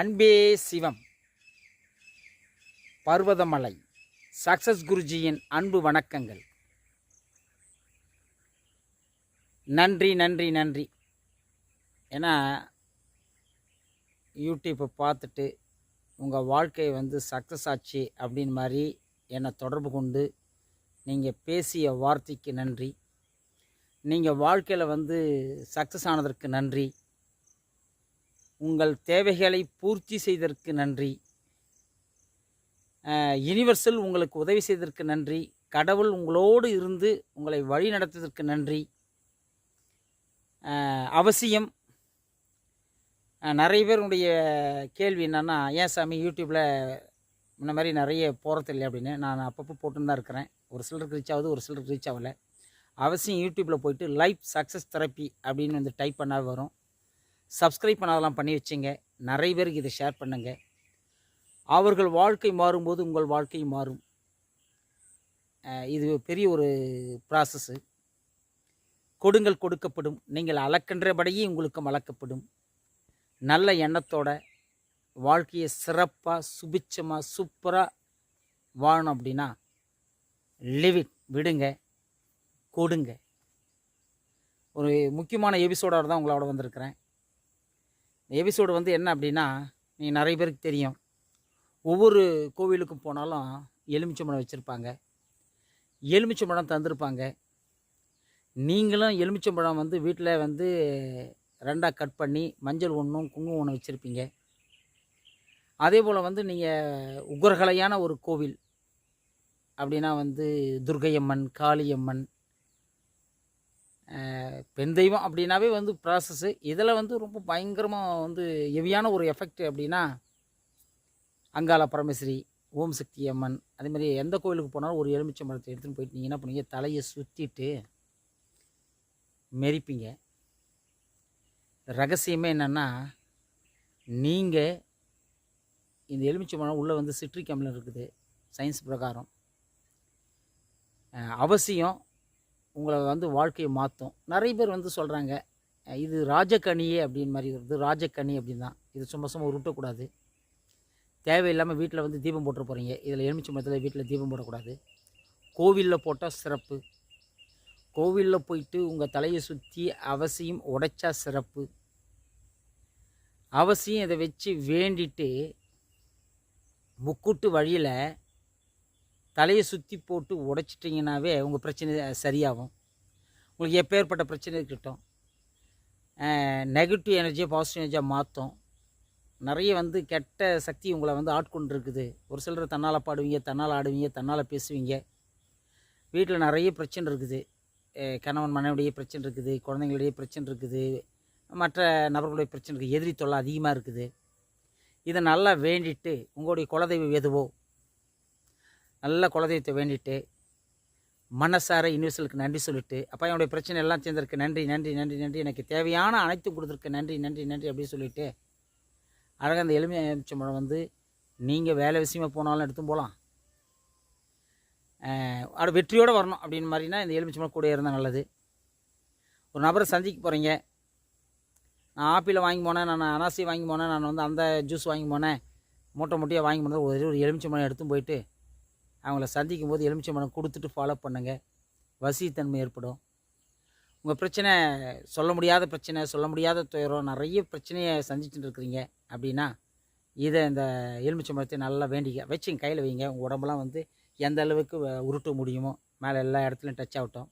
அன்பே சிவம். பர்வதமலை. சக்சஸ் குருஜியின் அன்பு வணக்கங்கள். நன்றி நன்றி நன்றி. ஏன்னா யூடியூப்பை பார்த்துட்டு உங்கள் வாழ்க்கை வந்து சக்ஸஸ் ஆச்சு அப்படின்னு மாதிரி என்னை தொடர்பு கொண்டு நீங்கள் பேசிய வார்த்தைக்கு நன்றி. நீங்கள் வாழ்க்கையில் வந்து சக்ஸஸ் ஆனதற்கு நன்றி. உங்கள் தேவைகளை பூர்த்தி செய்ததற்கு நன்றி. யுனிவர்சல் உங்களுக்கு உதவி செய்ததற்கு நன்றி. கடவுள் உங்களோடு இருந்து உங்களை வழி நடத்துவதற்கு நன்றி. அவசியம். நிறைய பேருடைய கேள்வி என்னென்னா ஏன் சாமி யூடியூப்பில் முன்ன மாதிரி நிறைய போகிறதில்லை அப்படின்னு. நான் அப்பப்போ போட்டுன்னு தான் இருக்கிறேன். ஒரு சிலருக்கு ரீச் ஆகுது ஒரு சிலருக்கு ரீச் ஆகலை. அவசியம் யூடியூப்பில் போயிட்டு லைஃப் சக்ஸஸ் தெரப்பி அப்படின்னு வந்து டைப் பண்ணால் வரும். சப்ஸ்கிரைப் பண்ணாதெல்லாம் பண்ணி வச்சுங்க. நிறைய பேருக்கு இதை ஷேர் பண்ணுங்கள் அவர்கள் வாழ்க்கை மாறும்போது உங்கள் வாழ்க்கை மாறும். இது பெரிய ஒரு ப்ராசஸ்ஸு கொடுங்கள் கொடுக்கப்படும். நீங்கள் அளக்கின்றபடியே உங்களுக்கும் அளக்கப்படும். நல்ல எண்ணத்தோட வாழ்க்கையை சிறப்பாக சுபிச்சமாக சூப்பராக வாழணும் அப்படின்னா லிவிட் விடுங்க கொடுங்க. ஒரு முக்கியமான எபிசோடோடு தான் உங்களோட வந்திருக்கிறேன். எபிசோடு வந்து என்ன அப்படின்னா நீங்கள் நிறைய பேருக்கு தெரியும். ஒவ்வொரு கோவிலுக்கும் போனாலும் எலுமிச்சம்பழம் வச்சுருப்பாங்க. எலுமிச்சம்பழம் தந்திருப்பாங்க. நீங்களும் எலுமிச்சம்பழம் வந்து வீட்டில் வந்து ரெண்டாக கட் பண்ணி மஞ்சள் ஒன்றும் குங்குமம் ஒன்று வச்சுருப்பீங்க. அதே போல் வந்து நீங்கள் உக்ரகலையான ஒரு கோவில் அப்படின்னா வந்து துர்கையம்மன் காளியம்மன் பெண் தெய்வம் அப்படின்னாவே வந்து ப்ராசஸ்ஸு இதில் வந்து ரொம்ப பயங்கரமாக வந்து ஹெவியான ஒரு எஃபெக்ட் அப்படின்னா அங்காள பரமேஸ்வரி ஓம் சக்தி அம்மன் அதே மாதிரி எந்த கோயிலுக்கு போனாலும் ஒரு எலுமிச்சை மரத்தை எடுத்துன்னு போயிட்டு நீங்கள் என்ன பண்ணுவீங்க? தலையை சுற்றிட்டு மெரிப்பீங்க. ரகசியமே என்னென்னா நீங்கள் இந்த எலுமிச்சை மரம் உள்ளே வந்து சிட்ரிக் அமிலம் இருக்குது சயின்ஸ் பிரகாரம். அவசியம் உங்களை வந்து வாழ்க்கையை மாற்றும் நிறைய பேர் வந்து சொல்கிறாங்க இது ராஜக்கணியே அப்படின்னு மாதிரி வருது. ராஜக்கணி அப்படின்னு தான் இது சும்மா சும்மா உருட்டக்கூடாது. தேவையில்லாமல் வீட்டில் வந்து தீபம் போட்டு போகிறீங்க இதில் எலுமிச்சை மரத்தில் வீட்டில் தீபம் போடக்கூடாது. கோவிலில் போட்டால் சிறப்பு. கோவிலில் போயிட்டு உங்கள் தலையை சுற்றி அவசியம் உடைச்சா சிறப்பு. அவசியம் இதை வச்சு வேண்டிட்டு முக்கூட்டு வழியில் தலையை சுற்றி போட்டு உடைச்சிட்டிங்கனாவே உங்கள் பிரச்சனை சரியாகும். உங்களுக்கு எப்பேற்பட்ட பிரச்சனை இருக்கட்டும். நெகட்டிவ் எனர்ஜியை பாசிட்டிவ் எனர்ஜியாக மாற்றும் நிறைய வந்து கெட்ட சக்தி உங்களை வந்து ஆட்கொண்டு இருக்குது ஒரு சிலர் தன்னால் பாடுவீங்க தன்னால் ஆடுவீங்க தன்னால் பேசுவீங்க. வீட்டில் நிறைய பிரச்சனை இருக்குது. கணவன் மனைவிடைய பிரச்சனை இருக்குது குழந்தைங்களுடைய பிரச்சனை இருக்குது. மற்ற நபர்களுடைய பிரச்சனை இருக்குது. எதிரி தொல்லை அதிகமாக இருக்குது. இதை நல்லா வேண்டிட்டு உங்களுடைய குலதெய்வம் எதுவோ நல்ல குலதெய்வத்தை வேண்டிட்டு மனசார யூனிவர்சலுக்கு நன்றி சொல்லிட்டு அப்பா என்னுடைய பிரச்சனை எல்லாம் சேர்ந்திருக்கு நன்றி நன்றி நன்றி நன்றி. எனக்கு தேவையான அனைத்து கொடுத்துருக்கு. நன்றி நன்றி நன்றி அப்படின்னு சொல்லிட்டு அழகாக அந்த எலுமிச்சை எலுமிச்சம்பழம் வந்து நீங்கள் வேலை விஷயமா போனாலும் எடுத்து போகலாம். அது வெற்றியோடு வரணும் அப்படின்னு மாதிரினா இந்த எலுமிச்சம்பழம் கூட இருந்தால் நல்லது. ஒரு நபரை சந்திக்க போகிறீங்க நான் ஆப்பிள் வாங்கி போனேன் நான் அனாசி வாங்கி போனேன் நான் வந்து அந்த ஜூஸ் வாங்கி போனேன். மூட்டை மூட்டையாக வாங்கி போனது ஒரு ஒரு எலுமிச்சம்பழம் எடுத்து போயிட்டு அவங்கள சந்திக்கும் போது எலுமிச்சம்பழம் கொடுத்துட்டு ஃபாலோ பண்ணுங்கள் வசித்தன்மை ஏற்படும். உங்கள் பிரச்சனை சொல்ல முடியாத பிரச்சனை சொல்ல முடியாத துயரம் நிறைய பிரச்சனையை சந்திச்சுட்டு இருக்கிறீங்க அப்படின்னா இதை இந்த எலுமிச்சம்பழத்தை நல்லா வேண்டிக்க வச்சுங்க கையில் வைங்க. உங்கள் உடம்புலாம் வந்து எந்த அளவுக்கு வ- உருட்ட முடியுமோ மேலே எல்லா இடத்துலையும் டச் ஆகட்டும்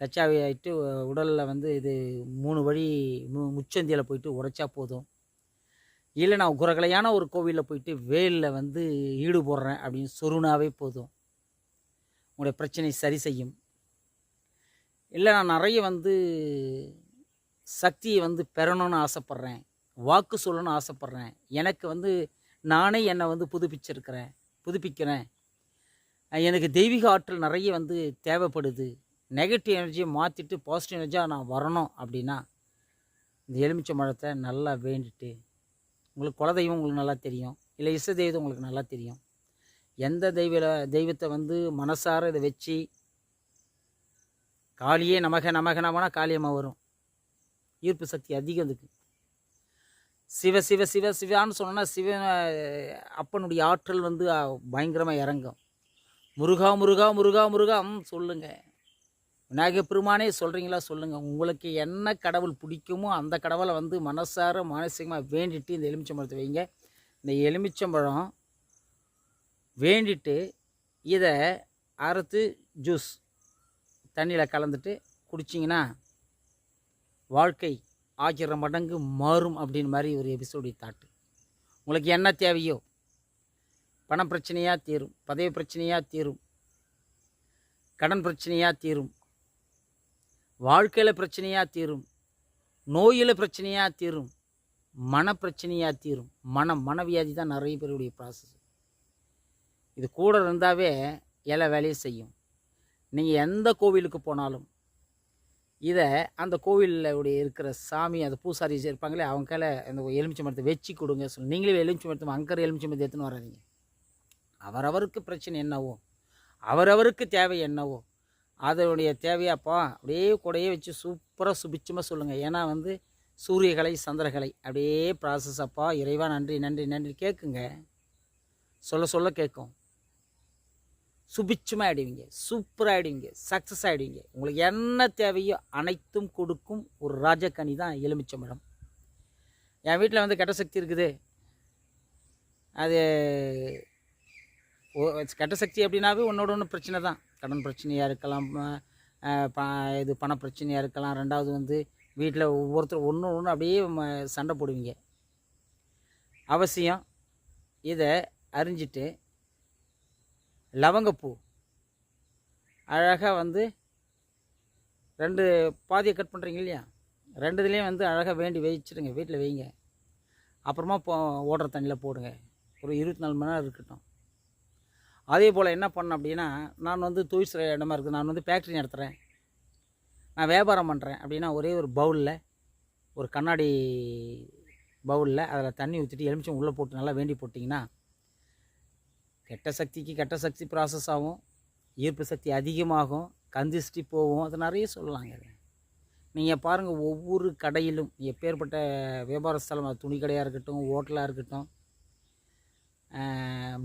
டச் ஆகிட்டு உடலில் வந்து இது மூணு வழி மு முச்சந்தியில் போயிட்டு உரைச்சா போதும். இல்லை நான் குரகலையான ஒரு கோவிலில் போயிட்டு வேலில் வந்து ஈடுபடுறேன் அப்படின்னு சொருனாவே போதும். உங்களுடைய பிரச்சனை சரி செய்யும். இல்லை நான் நிறைய வந்து சக்தியை வந்து பெறணும்னு ஆசைப்பட்றேன். வாக்கு சொல்லணும்னு ஆசைப்பட்றேன். எனக்கு வந்து நானே என்னை வந்து புதுப்பிச்சிருக்கிறேன் புதுப்பிக்கிறேன். எனக்கு தெய்வீக ஆற்றல் நிறைய வந்து தேவைப்படுது. நெகட்டிவ் எனர்ஜியை மாற்றிட்டு பாசிட்டிவ் எனர்ஜியாக நான் வரணும் அப்படின்னா இந்த எலுமிச்சை மரத்தை நல்லா வேண்டிட்டு உங்களுக்கு குலதெய்வம் உங்களுக்கு நல்லா தெரியும். இல்லை இசை தெய்வம் உங்களுக்கு நல்லா தெரியும். எந்த தெய்வ தெய்வத்தை வந்து மனசார இதை வச்சு காளியே நமக நமக நமனா காளியம்மா வரும். ஈர்ப்பு சக்தி அதிகம் அதுக்கு. சிவ சிவ சிவ சிவான்னு சொன்னோன்னா சிவ அப்பனுடைய ஆற்றல் வந்து பயங்கரமாக இறங்கும். முருகா முருகா முருகா முருகா சொல்லுங்கள் விநாயகர் பெருமானே சொல்கிறீங்களா சொல்லுங்கள் உங்களுக்கு என்ன கடவுள் பிடிக்குமோ அந்த கடவுளை வந்து மனசார மானசீகமாக வேண்டிட்டு இந்த எலுமிச்சம்பழத்தை வைங்க. இந்த எலுமிச்சம்பழம் வேண்டிட்டு இதை அறுத்து ஜூஸ் தண்ணியில் கலந்துட்டு குடிச்சிங்கன்னா வாழ்க்கை ஆயிரம் மடங்கு மாறும் அப்படின்னு மாதிரி ஒரு எபிசோடி தாட்டு. உங்களுக்கு என்ன தேவையோ பண பிரச்சனையாக தீரும் பதவி பிரச்சனையாக தீரும் கடன் பிரச்சனையாக தீரும் வாழ்க்கையில் பிரச்சனையாக தீரும். நோயில் பிரச்சனையாக தீரும். மன பிரச்சனையாக தீரும். மனம் மனவியாதி தான் நிறைய பேருடைய ப்ராசஸ் இது கூட இருந்தாவே எல்லா வேலையும் செய்யும். நீங்கள் எந்த கோவிலுக்கு போனாலும் இதை அந்த கோவிலில் உடைய இருக்கிற சாமி அந்த பூசாரி இருப்பாங்களே அவங்க கையில் அந்த எலுமிச்சை மரத்தை வச்சு கொடுங்க சொல்லி நீங்களே எலுமிச்சை மரத்தை அங்கற எலுமிச்சை மரத்தை எடுத்துன்னு வராதிங்க. அவரவருக்கு பிரச்சனை என்னவோ அவரவருக்கு தேவை என்னவோ அதனுடைய தேவையாப்பா அப்படியே கூடையே வச்சு சூப்பராக சுபிச்சமாக சொல்லுங்கள் ஏன்னா வந்து சூரியகலை சந்திரகலை அப்படியே ப்ராசஸ் அப்பா. இறைவா நன்றி நன்றி நன்றி கேட்குங்க சொல்ல சொல்ல கேட்கும் சுபிச்சமாக ஆயிடுவீங்க. சூப்பராக ஆயிடுவீங்க. சக்ஸஸ் ஆகிடுவீங்க உங்களுக்கு என்ன தேவையோ அனைத்தும் கொடுக்கும் ஒரு ராஜக்கனி தான் எலுமிச்சம்பழம் என் வீட்டில் வந்து கெட்ட சக்தி இருக்குது. அது கெட்ட சக்தி அப்படின்னாவே ஒன்றோட ஒன்று பிரச்சனை தான். கடன் பிரச்சனையாக இருக்கலாம் ப இது பண பிரச்சனையாக இருக்கலாம். ரெண்டாவது வந்து வீட்டில் ஒவ்வொருத்தர் ஒன்று ஒன்று அப்படியே சண்டை போடுவீங்க. அவசியம் இதை அறிஞ்சிட்டு லவங்கப்பூ அழகாக வந்து ரெண்டு பாதியை கட் பண்ணுறீங்க இல்லையா? ரெண்டு இதுலேயும் வந்து அழகாக வேண்டி வச்சிடுங்க வீட்டில் வைங்க அப்புறமா போ ஓடுற தண்ணியில் போடுங்க. ஒரு இருபத்தி நாலு மணி நேரம் இருக்கட்டும். அதே போல் என்ன பண்ணேன் அப்படின்னா நான் வந்து தொழில் செய்கிற இடமா இருக்குது. நான் வந்து ஃபேக்ட்ரி நடத்துகிறேன் நான் வியாபாரம் பண்ணுறேன் அப்படின்னா ஒரே ஒரு பவுலில் ஒரு கண்ணாடி பவுலில் அதில் தண்ணி ஊற்றிட்டு எலுமிச்சம் உள்ளே போட்டு நல்லா வேண்டி போட்டிங்கன்னா கெட்ட சக்திக்கு கெட்ட சக்தி ப்ராசஸ் ஆகும். ஈர்ப்பு சக்தி அதிகமாகும். கந்திஷ்டி போகும். அது நிறைய சொல்லலாங்க. நீங்கள் பாருங்கள் ஒவ்வொரு கடையிலும் எப்பேற்பட்ட வியாபார ஸ்தலம் துணி கடையாக இருக்கட்டும் ஹோட்டலாக இருக்கட்டும்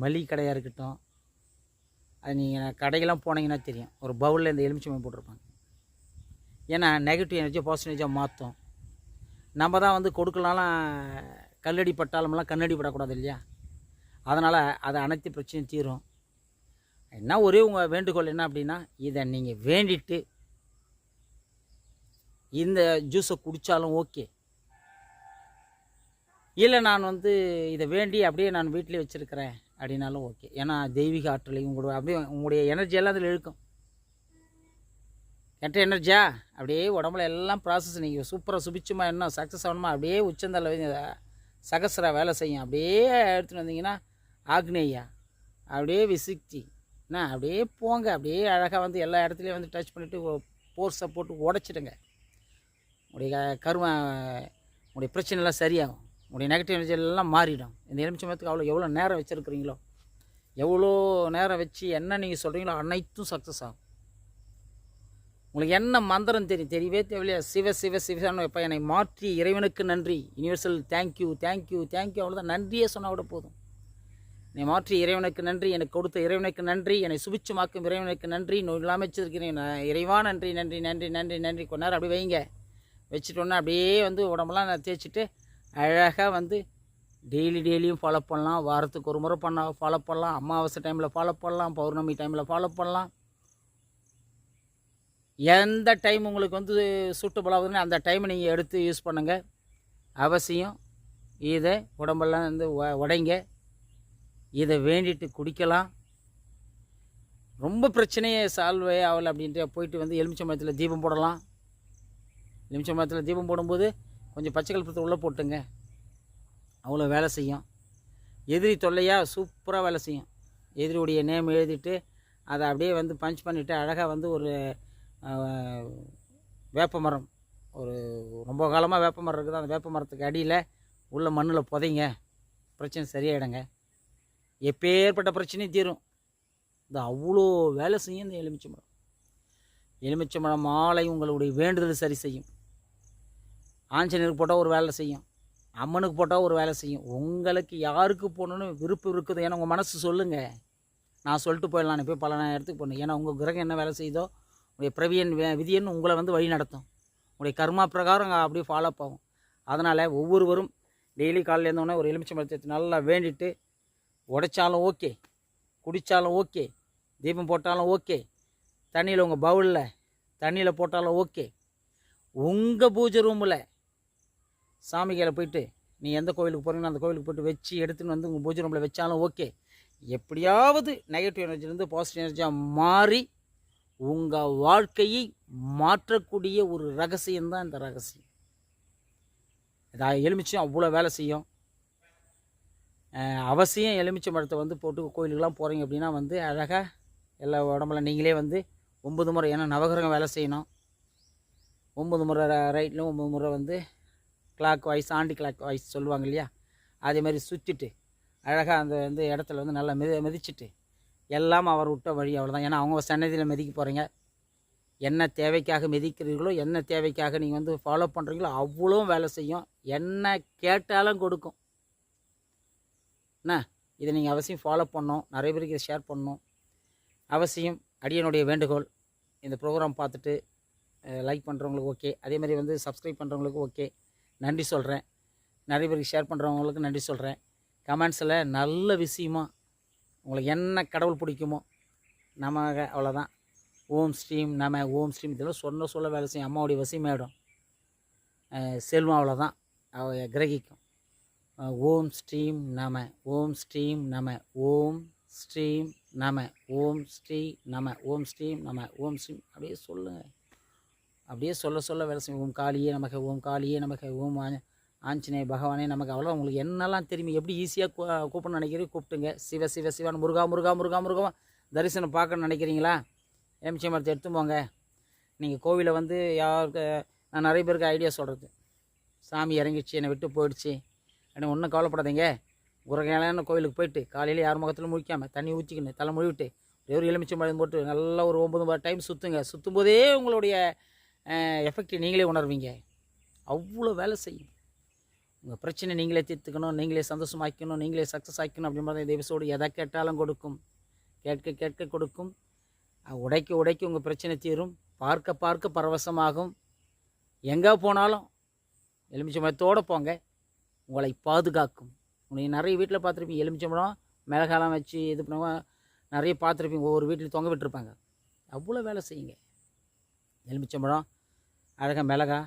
மளிகை கடையாக இருக்கட்டும் அது நீங்கள் கடைக்கெல்லாம் போனீங்கன்னா தெரியும். ஒரு பவுலில் இந்த எலுமிச்சம்பழம் போட்டிருப்பாங்க. ஏன்னா நெகட்டிவ் எனர்ஜியை பாசிட்டிவ் எனர்ஜியாக மாற்றும் நம்ம தான் வந்து கொடுக்கலனாலும் கல்லடி பட்டாலுமெல்லாம் கண்ணடி படக்கூடாது இல்லையா? அதனால் அது அனைத்து பிரச்சனையும் தீரும். என்ன ஒரே உங்கள் வேண்டுகோள் என்ன அப்படின்னா இதை நீங்கள் வேண்டிட்டு இந்த ஜூஸை குடித்தாலும் ஓகே இல்லை நான் வந்து இதை வேண்டி அப்படியே நான் வீட்டிலே வச்சுருக்கிறேன். அப்படின்னாலும் ஓகே ஏன்னா தெய்வீக ஆற்றலையும் உங்களோட அப்படியே உங்களுடைய எனர்ஜி எல்லாம் அதில் இழுக்கும். கெட்ட எனர்ஜியா அப்படியே உடம்புல எல்லாம் ப்ராசஸ் நீங்கள் சூப்பராக சுபிச்சமாக என்ன சக்ஸஸ் ஆகணுமா? அப்படியே உச்சந்தலை சகசரா வேலை செய்யும். அப்படியே எடுத்துகிட்டு வந்தீங்கன்னா ஆக்னேயா? அப்படியே விசிக்தி என்ன? அப்படியே போங்க. அப்படியே அழகாக வந்து எல்லா இடத்துலையும் வந்து டச் பண்ணிவிட்டு போர்ஸை போட்டு உடச்சிடுங்க. உடைய கரும உடைய பிரச்சனைலாம் சரியாகும். உடைய நெகட்டிவ் எனர்ஜி எல்லாம் மாறிடும். இந்த எலுமிச்சமத்துக்கு அவ்வளோ எவ்வளோ நேரம் வச்சுருக்கிறீங்களோ எவ்வளோ நேரம் வச்சு என்ன நீங்கள் சொல்கிறீங்களோ அனைத்தும் சக்ஸஸ் ஆகும். உங்களுக்கு என்ன மந்திரம் தெரியும் தெரியவே தேவையில்லையா? சிவ சிவ சிவசான இப்போ என்னை மாற்றி இறைவனுக்கு நன்றி. யுனிவர்சல் தேங்க்யூ தேங்க்யூ தேங்க்யூ அவ்வளோதான் நன்றியே சொன்னால் கூட போதும். என்னை மாற்றி இறைவனுக்கு நன்றி. எனக்கு கொடுத்த இறைவனுக்கு நன்றி. என்னை சுபிச்சமாக்கும் இறைவனுக்கு நன்றி. நோய் இல்லாமல் வச்சுருக்கிறேன் நான் இறைவா நன்றி நன்றி நன்றி நன்றி நன்றி. கொஞ்ச நேரம் அப்படி வைங்க. வச்சுட்டோன்னா அப்படியே வந்து உடம்பெல்லாம் நான் தேய்ச்சிட்டு அழகாக வந்து டெய்லி டெய்லியும் ஃபாலோ பண்ணலாம். வாரத்துக்கு ஒரு முறை பண்ண ஃபாலோ பண்ணலாம். அமாவாசை டைமில் ஃபாலோ பண்ணலாம். பௌர்ணமி டைமில் ஃபாலோ பண்ணலாம். எந்த டைம் உங்களுக்கு வந்து சூட்டபுள் ஆகுதுன்னு அந்த டைமை நீங்கள் எடுத்து யூஸ் பண்ணுங்கள் அவசியம். இதை உடம்பெல்லாம் வந்து உடைங்க. இதை வேண்டிட்டு குடிக்கலாம். ரொம்ப பிரச்சனையே சால்வே ஆகலை அப்படின்ட்டு போயிட்டு வந்து எலுமிச்சம்பழத்தில் தீபம் போடலாம். எலுமிச்சம்பழத்தில் தீபம் போடும்போது கொஞ்சம் பச்சை கல்பத்தை உள்ளே போட்டுங்க. அவ்வளோ வேலை செய்யும். எதிரி தொல்லையாக சூப்பராக வேலை செய்யும். எதிரியுடைய நேம் எழுதிட்டு அதை அப்படியே வந்து பஞ்ச் பண்ணிவிட்டு அழகாக வந்து ஒரு வேப்ப மரம். ஒரு ரொம்ப காலமாக வேப்ப மரம் இருக்குது? அந்த வேப்ப மரத்துக்கு அடியில் உள்ள மண்ணில் புதைங்க. பிரச்சனை சரியாயிடுங்க. எப்பேற்பட்ட பிரச்சனையும் தீரும். இந்த அவ்வளோ வேலை செய்யும் இந்த எலுமிச்சம்பழம் எலுமிச்சம்பழம் மாலை உங்களுடைய வேண்டுதல் சரி செய்யும். ஆஞ்சநேயருக்கு போட்டால் ஒரு வேலை செய்யும். அம்மனுக்கு போட்டால் ஒரு வேலை செய்யும். உங்களுக்கு யாருக்கு போகணுன்னு விருப்பம் இருக்குது? ஏன்னா உங்கள் மனசு சொல்லுங்கள் நான் சொல்லிட்டு போயிடலாம். போய் பல இடத்துக்கு போகணும் ஏன்னா உங்கள் கிரகம் என்ன வேலை செய்யுதோ உங்களுடைய பிரவியன் விதியன் உங்களை வந்து வழி நடத்தும். உங்களுடைய கர்மா பிரகாரம் அப்படியே ஃபாலோ ஆகும். அதனால் ஒவ்வொருவரும் டெய்லி காலையில் இருந்தோடனே ஒரு எலுமிச்சை மரத்தை நல்லா வேண்டிட்டு உடைச்சாலும் ஓகே குடித்தாலும் ஓகே தீபம் போட்டாலும் ஓகே தண்ணியில் உங்கள் பவுலில் தண்ணியில் போட்டாலும் ஓகே உங்கள் பூஜை ரூமில் சாமி கையில் போயிட்டு நீ எந்த கோவிலுக்கு போகிறீங்களோ அந்த கோவிலுக்கு போயிட்டு வச்சு எடுத்துன்னு வந்து உங்கள் பூஜை ரூமில் வச்சாலும் ஓகே. எப்படியாவது நெகட்டிவ் எனர்ஜிலேருந்து பாசிட்டிவ் எனர்ஜியாக மாறி உங்கள் வாழ்க்கையை மாற்றக்கூடிய ஒரு ரகசியம்தான் இந்த ரகசியம். இது எலுமிச்சம் அவ்வளோ வேலை செய்யும். அவசியம் எலுமிச்சை மரத்தை வந்து போட்டு கோயிலுக்கெல்லாம் போகிறீங்க அப்படின்னா வந்து அழகாக எல்லா உடம்புல நீங்களே வந்து ஒம்பது முறை ஏன்னா நவகிரகம் வேலை செய்யணும். ஒம்பது முறை ரைட்டில் ஒம்பது முறை வந்து clockwise anticlockwise சொல்லுவாங்க இல்லையா? அதே மாதிரி சுற்றிட்டு அழகாக அந்த வந்து இடத்துல வந்து நல்லா மிதி மிதிச்சிட்டு எல்லாம் அவர் விட்ட வழி அவ்வளோதான் ஏன்னா அவங்க சன்னதியில் மிதிக்க போகிறீங்க என்ன தேவைக்காக மிதிக்கிறீர்களோ என்ன தேவைக்காக நீங்கள் வந்து ஃபாலோ பண்ணுறீங்களோ அவ்வளோ வேலை செய்யும். என்ன கேட்டாலும் கொடுக்கும். என்ன? இதை நீங்கள் அவசியம் ஃபாலோ பண்ணணும். நிறைய பேருக்கு இதை ஷேர் பண்ணணும். அவசியம் அடியனுடைய வேண்டுகோள். இந்த ப்ரோக்ராம் பார்த்துட்டு லைக் பண்ணுறவங்களுக்கு ஓகே அதே மாதிரி வந்து சப்ஸ்கிரைப் பண்ணுறவங்களுக்கு ஓகே நன்றி சொல்கிறேன் நிறைய பேருக்கு ஷேர் பண்ணுறவங்களுக்கு நன்றி சொல்கிறேன் கமெண்ட்ஸில் நல்ல விஷயமா உங்களுக்கு என்ன கடவுள் பிடிக்குமோ நம்ம அவ்வளோதான் ஓம் ஸ்ரீம் நம ஓம் ஸ்ரீம். இதெல்லாம் சொன்ன சொல்ல வேலை செய்யும். அம்மாவுடைய வசிமேடம் செல்வம் அவ்வளோதான் அவ கிரகிக்கும். ஓம் ஸ்ரீம் நம ஓம் ஸ்ரீம் நம ஓம் ஸ்ரீம் நம ஓம் ஸ்ரீ நம ஓம் ஸ்ரீம் நம ஓம் ஸ்ரீம். அப்படியே சொல்லுங்கள் அப்படியே சொல்ல சொல்ல வேலை செய்யும் ஓம் காளியே நமக்கு ஓம் காளியே நமக்கு ஓம் ஆஞ்சநேய பகவானே நமக்கு அவ்வளோ உங்களுக்கு என்னெல்லாம் தெரியும். எப்படி ஈஸியாக கூப்பிடணும்னு நினைக்கிறீங்க கூப்பிட்டுங்க. சிவ சிவ சிவன் முருகா முருகா முருகா முருகா. தரிசனம் பார்க்கணும்னு நினைக்கிறீங்களா? எம்சி மரத்தை எடுத்து போங்க. நீங்கள் கோவிலை வந்து யாருக்கு நான் நிறைய பேருக்கு ஐடியா சொல்கிறது சாமி இறங்கிடுச்சு என்னை விட்டு போயிடுச்சு. அப்படின்னு ஒன்றும் கவலைப்படாதீங்க. உரகையான கோவிலுக்கு போயிட்டு காலையில் யார் முகத்தில் முழிக்காமல் தண்ணி ஊற்றிக்கின்னு தலை முழுவிட்டு ஒரே ஒரு எலுமிச்சை மழை போட்டு நல்லா ஒரு ஒம்பது டைம் சுற்றுங்க சுற்றும் போதே உங்களுடைய எஃபெக்ட் நீங்களே உணர்வீங்க. அவ்வளோ வேலை செய்யும். உங்கள் பிரச்சனை நீங்களே தீர்த்துக்கணும் நீங்களே சந்தோஷமாக்கணும் நீங்களே சக்ஸஸ் ஆக்கணும் அப்படின்ற மாதிரி இந்த எபிசோடு எதை கேட்டாலும் கொடுக்கும். கேட்க கேட்க கொடுக்கும். உடைக்க உடைக்க உங்கள் பிரச்சனை தீரும். பார்க்க பார்க்க பரவசமாகும். எங்கே போனாலும் எலுமிச்சம்பழத்தோடு போங்க. உங்களை பாதுகாக்கும். உங்களை நிறைய வீட்டில் பார்த்துருப்பீங்க. எலுமிச்சம்பழம் மிளகாலாம் வச்சு இது பண்ணுவாங்க நிறைய பார்த்துருப்பீங்க. ஒவ்வொரு வீட்டில் தொங்க விட்டுருப்பாங்க. அவ்வளோ வேலை செய்யுங்க. எலுமிச்சம்பழம் அழகாக மிளகா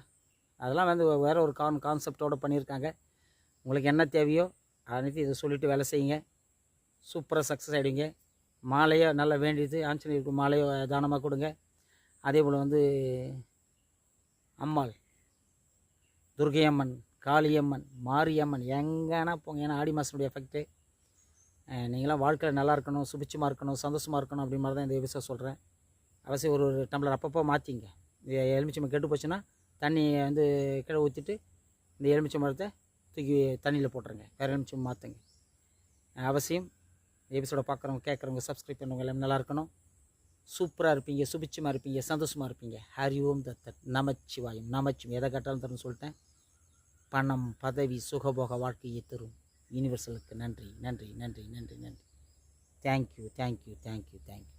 அதெல்லாம் வந்து வேறு ஒரு கான் கான்செப்டோடு பண்ணியிருக்காங்க. உங்களுக்கு என்ன தேவையோ அனைத்து இதை சொல்லிவிட்டு வேலை செய்யுங்க. சூப்பராக சக்ஸஸ் ஆகிடுங்க மாலையோ நல்லா வேண்டியது ஆஞ்சநேயருக்கு மாலையை தானமாக கொடுங்க. அதே போல் வந்து அம்மாள் துர்கையம்மன் காளியம்மன் மாரியம்மன் எங்கன்னா போங்க. ஏன்னா ஆடி மாதனுடைய எஃபெக்ட்டு நீங்களாம் வாழ்க்கையில் நல்லா இருக்கணும் சுபிச்சமாக இருக்கணும் சந்தோஷமாக இருக்கணும் அப்படி மாதிரி தான் இந்த விஷயம் சொல்கிறேன் அவசியம் ஒரு ஒரு டம்ளர் அப்பப்போ மாற்றிங்க எலுமிச்சம்பழம் கெட்டு போச்சுன்னா தண்ணியை வந்து கீழே ஊற்றிட்டு இந்த எலுமிச்சை மரத்தை தூக்கி தண்ணியில் போட்டுருங்க. வேறு எலுமிச்சை மாற்றுங்க அவசியம் எபிசோட பார்க்குறவங்க கேட்குறவங்க சப்ஸ்கிரைப் பண்ணுறவங்க எல்லாம் நல்லா இருக்கணும். சூப்பராக இருப்பீங்க சுபிச்சமாக இருப்பீங்க சந்தோஷமாக இருப்பீங்க. ஹரி ஓம் தத்தன் நமச்சிவாயம். நமச்சிவம் எதை கேட்டாலும் தரும்னு சொல்லிட்டேன். பணம் பதவி சுகபோக வாழ்க்கையை தரும். யூனிவர்சலுக்கு நன்றி நன்றி நன்றி நன்றி நன்றி. Thank you thank you thank you thank you